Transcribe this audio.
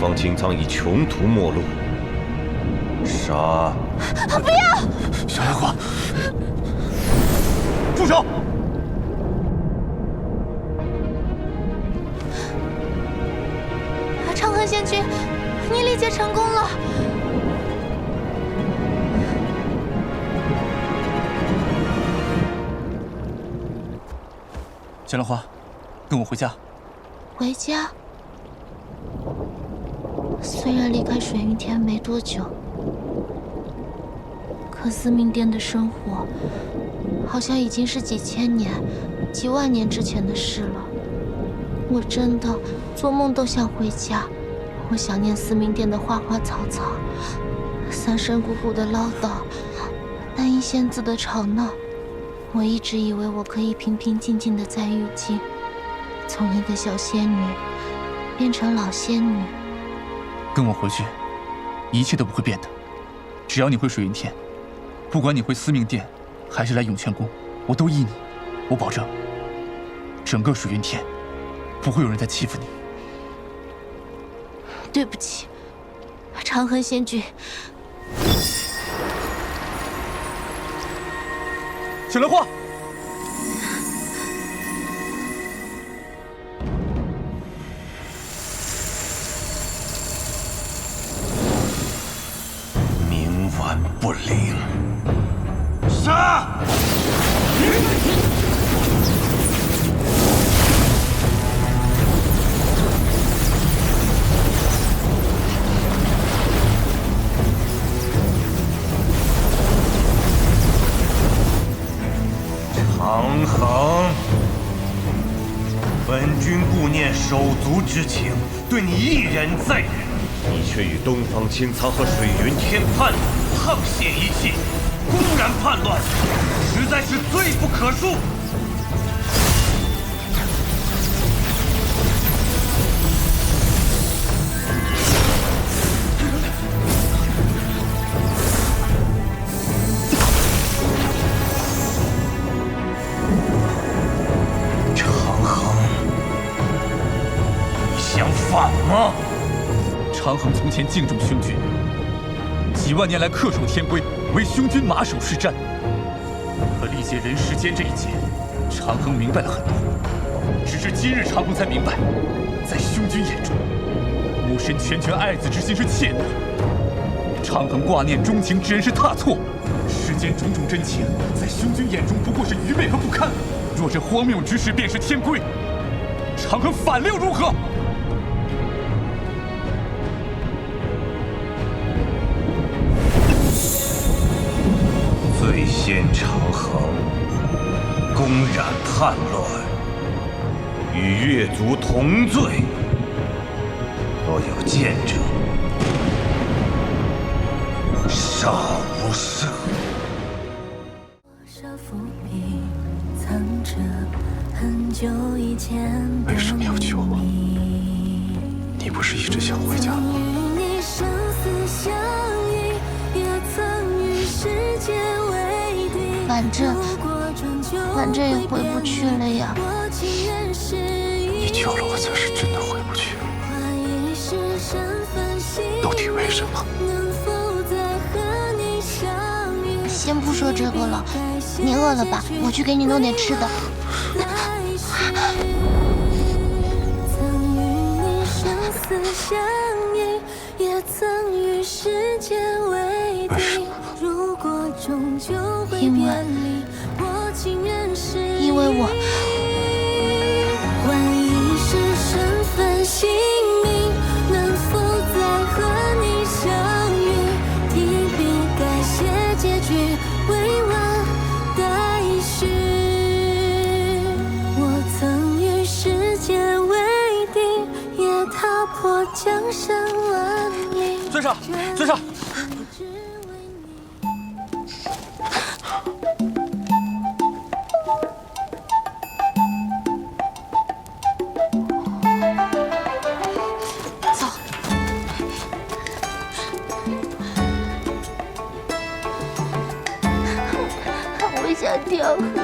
方青苍已穷途末路，杀！不要！小兰花，住手！长河仙君，你历劫成功了。小兰花，跟我回家。回家？虽然离开水云天没多久，可司命殿的生活好像已经是几千年、几万年之前的事了。我真的做梦都想回家。我想念司命殿的花花草草，三生姑姑的唠叨，南音仙子的吵闹。我一直以为我可以平平静静的在玉京，从一个小仙女变成老仙女。跟我回去，一切都不会变的。只要你回水云天，不管你回司命殿，还是来涌泉宫，我都依你。我保证，整个水云天不会有人再欺负你。对不起，长恨仙君。小莲花，灵，杀！长恒，本君顾念手足之情，对你一忍再忍，你却与东方青苍和水云天叛乱，沆瀣一气，公然叛乱，实在是罪不可恕。长衡，你想反吗？长恒从前敬重兄君，几万年来恪守天规，为兄君马首是瞻。可历劫人世间这一劫，长恒明白了很多。只是今日长恒才明白，在兄君眼中，母神拳拳爱子之心是怯懦；长恒挂念钟情之人是踏错。世间种种真情，在兄君眼中不过是愚昧和不堪。若这荒谬之事便是天规，长恒反六如何？最先长衡公然叛乱，与越族同罪。若有见者，杀无赦。为什么要救我？你不是一直想回家吗？反正反正也回不去了呀。你救了我，才是真的回不去。到底为什么？先不说这个了，你饿了吧？我去给你弄点吃的。因为，尊上，尊上。走。我想跳河。